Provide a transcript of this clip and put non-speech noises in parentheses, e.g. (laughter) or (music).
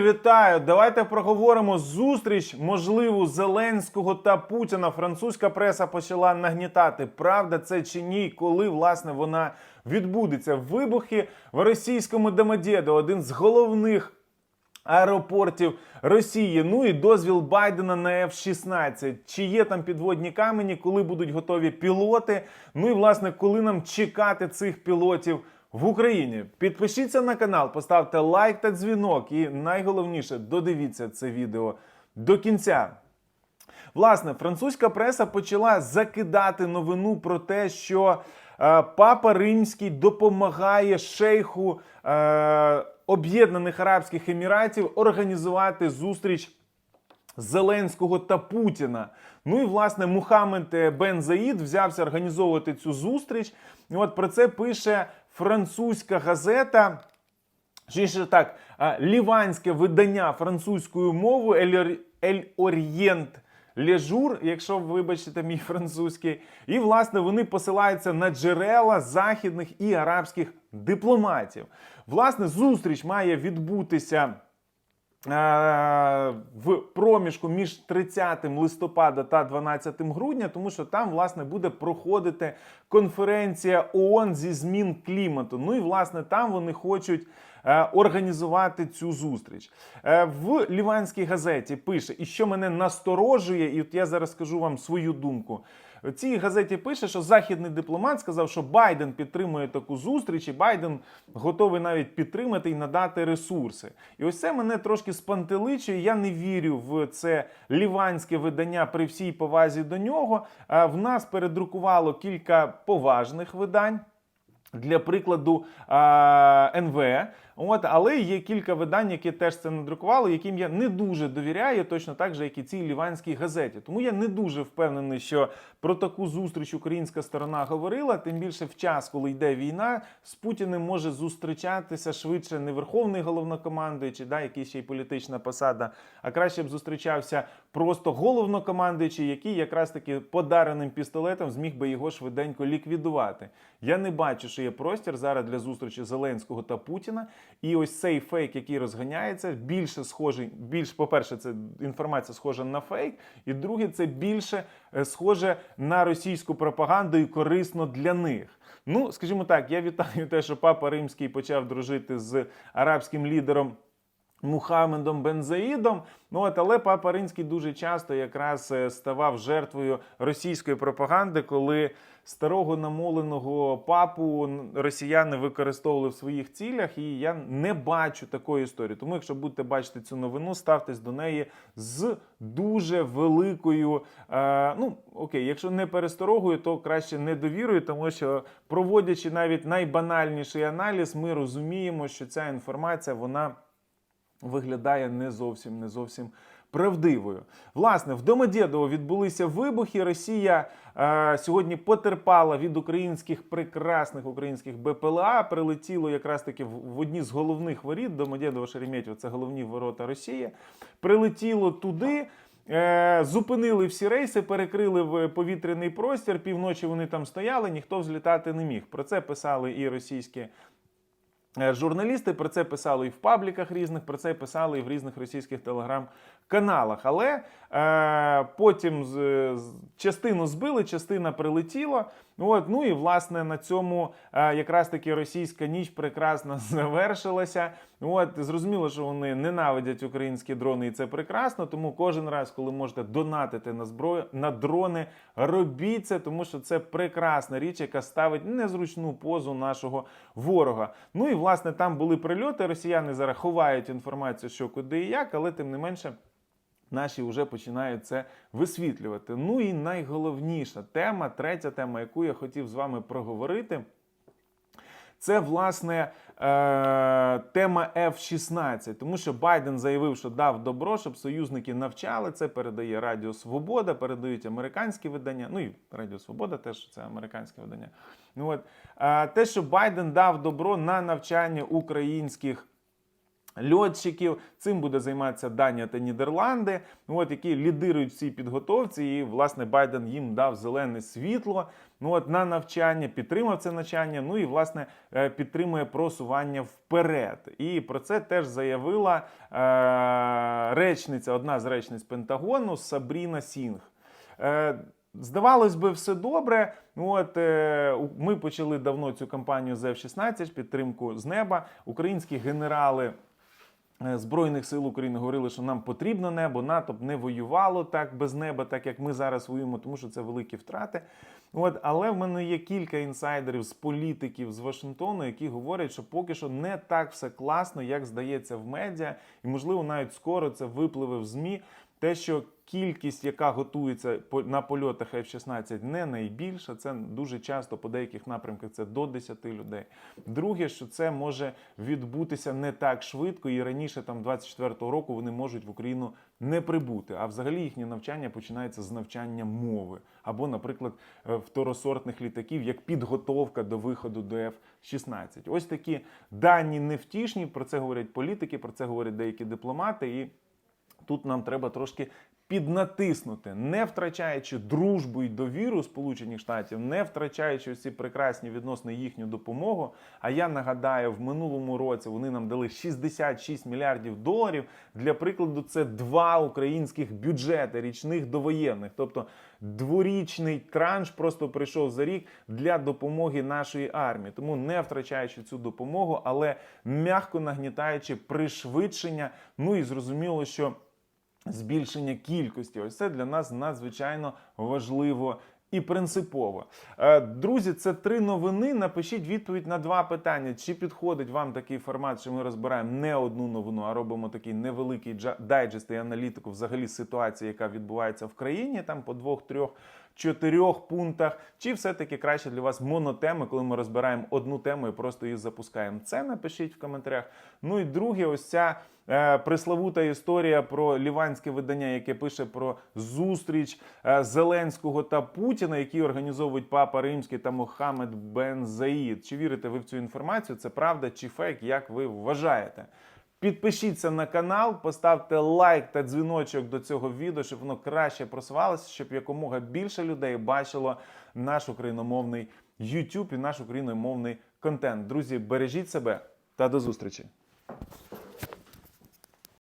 Вітаю! Давайте проговоримо зустріч можливу Зеленського та Путіна. Французька преса почала нагнітати. Правда це чи ні? Коли власне вона відбудеться? Вибухи в російському Домодєдо, один з головних аеропортів Росії. Ну і дозвіл Байдена на F-16. Чи є там підводні камені, коли будуть готові пілоти? Ну і власне, коли нам чекати цих пілотів в Україні? Підпишіться на канал, поставте лайк та дзвінок. І найголовніше, додивіться це відео до кінця. Власне, французька преса почала закидати новину про те, що е, папа Римський допомагає шейху е, Об'єднаних Арабських Еміратів організувати зустріч Зеленського та Путіна. Ну і власне Мухаммед Бен Заїд взявся організовувати цю зустріч. І от про це пише французька газета. Точніше так, ліванське видання французькою мовою Ель, Орієнт Лежур, якщо ви вибачите мій французький. І власне вони посилаються на джерела західних і арабських дипломатів. Власне, зустріч має відбутися. Е, В проміжку між 30 листопада та 12 грудня, тому що там власне буде проходити конференція ООН зі змін клімату. Ну і власне там вони хочуть е, організувати цю зустріч. Е, В ліванській газеті пише, і що мене насторожує, і от я зараз скажу вам свою думку. В цій газеті пише, що західний дипломат сказав, що Байден підтримує таку зустріч, і Байден готовий навіть підтримати і надати ресурси. І ось це мене трошки спантеличує. Я не вірю в це ліванське видання при всій повазі до нього. А В нас передрукувало кілька поважних видань. Для прикладу НВ, от але є кілька видань, які теж це надрукували, яким я не дуже довіряю, точно так же, як і цій ліванській газеті. Тому я не дуже впевнений, що про таку зустріч українська сторона говорила. Тим більше в час, коли йде війна, з Путіним може зустрічатися швидше не верховний головнокомандуючий, да, який ще й політична посада, а краще б зустрічався просто головнокомандуючий, який якраз таки подареним пістолетом зміг би його швиденько ліквідувати. Я не бачу, що є простір зараз для зустрічі Зеленського та Путіна. І ось цей фейк, який розганяється, більше схожий, більш, по-перше, це інформація схожа на фейк, і друге, це більше е, схоже на російську пропаганду і корисно для них. Ну, скажімо так, я вітаю те, що папа Римський почав дружити з арабським лідером. Мухаммедом Бензаїдом. Ну от, але папа Римський дуже часто якраз е, ставав жертвою російської пропаганди, коли старого намоленого папу росіяни використовували в своїх цілях. І я не бачу такої історії. Тому, якщо будете бачити цю новину, ставтесь до неї з дуже великою. Е, ну окей, якщо не пересторогою, то краще недовірою, тому що проводячи навіть найбанальніший аналіз, ми розуміємо, що ця інформація вона виглядає не зовсім не зовсім правдивою. Власне, в Домодєдово відбулися вибухи. Росія е, сьогодні потерпала від українських прекрасних українських БПЛА. Прилетіло якраз таки в, в одні з головних воріт Домодєдово Шереметьєво, це головні ворота Росії. Прилетіло туди. Е, Зупинили всі рейси, перекрили в повітряний простір. Півночі вони там стояли, ніхто взлітати не міг. Про це писали і російські Журналісти про це писали і в пабліках різних, про це писали і в різних російських телеграм-каналах. Але е, потім з, з- частину збили, частина прилетіла. От, ну і власне на цьому е, якраз таки російська ніч прекрасно (laughs) завершилася. От зрозуміло, що вони ненавидять українські дрони, і це прекрасно. Тому кожен раз, коли можете донатити на зброю на дрони, робіть це, тому що це прекрасна річ, яка ставить незручну позу нашого ворога. Ну і власне там були прильоти. Росіяни зараз ховають інформацію, що куди і як, але тим не менше. Наші вже починають це висвітлювати. Ну і найголовніша тема, третя тема, яку я хотів з вами проговорити, це власне е, тема F-16, тому що Байден заявив, що дав добро, щоб союзники навчали це. Передає Радіо Свобода, передають американські видання. Ну і Радіо Свобода теж це американське видання. Ну от е, те, що Байден дав добро на навчання українських льотчиків. Цим буде займатися Данія та Нідерланди, от які лідирують в цій підготовці. І власне Байден їм дав зелене світло. Ну от на навчання підтримав це навчання. Ну і власне е, підтримує просування вперед. І про це теж заявила е, речниця, одна з речниць Пентагону Сабріна Сінг. Е, Здавалось би, все добре. Ну, От е, ми почали давно цю кампанію з F-16, підтримку з неба. Українські генерали Збройних сил України говорили, що нам потрібно небо. НАТО б не воювало так без неба, так як ми зараз воюємо, тому що це великі втрати. От, але в мене є кілька інсайдерів з політиків з Вашингтону, які говорять, що поки що не так все класно, як здається в медіа, і можливо навіть скоро це випливе в змі. Те, що кількість, яка готується на польотах F-16, не найбільша. Це дуже часто по деяких напрямках це до 10 людей. Друге, що це може відбутися не так швидко, і раніше, там 24-го року, вони можуть в Україну не прибути. А взагалі їхнє навчання починається з навчання мови або, наприклад, е, второсортних літаків як підготовка до виходу до F-16. Ось такі дані невтішні. Про це говорять політики, про це говорять деякі дипломати. І тут нам треба трошки піднатиснути, не втрачаючи дружбу і довіру Сполучених Штатів, не втрачаючи ці прекрасні відносно їхню допомогу. А я нагадаю, в минулому році вони нам дали 66 мільярдів доларів. Для прикладу, це два українських бюджети річних довоєнних, тобто дворічний транш просто прийшов за рік для допомоги нашої армії. Тому не втрачаючи цю допомогу, але м'яко нагнітаючи пришвидшення. Ну і зрозуміло, що збільшення кількості. Ось це для нас надзвичайно важливо. І принципово. Е, Друзі, це три новини. Напишіть відповідь на два питання. Чи підходить вам такий формат, що ми розбираємо не одну новину, а робимо такий невеликий дайджест і аналітику взагалі ситуації, яка відбувається в країні, там по двох, трьох, чотирьох пунктах. Чи все-таки краще для вас монотеми, коли ми розбираємо одну тему і просто її запускаємо? Це напишіть в коментарях. Ну і друге, ось ця е, преславута історія про ліванське видання, яке пише про зустріч е, Зеленського та Путіна, які організовують Папа Римський та Мохаммед Бен Заїд. Чи вірите ви в цю інформацію? Це правда чи фейк? Як ви вважаєте? Підпишіться на канал, поставте лайк та дзвіночок до цього відео, щоб воно краще просувалося, щоб якомога більше людей бачило наш україномовний YouTube і наш україномовний контент. Друзі, бережіть себе та до зустрічі!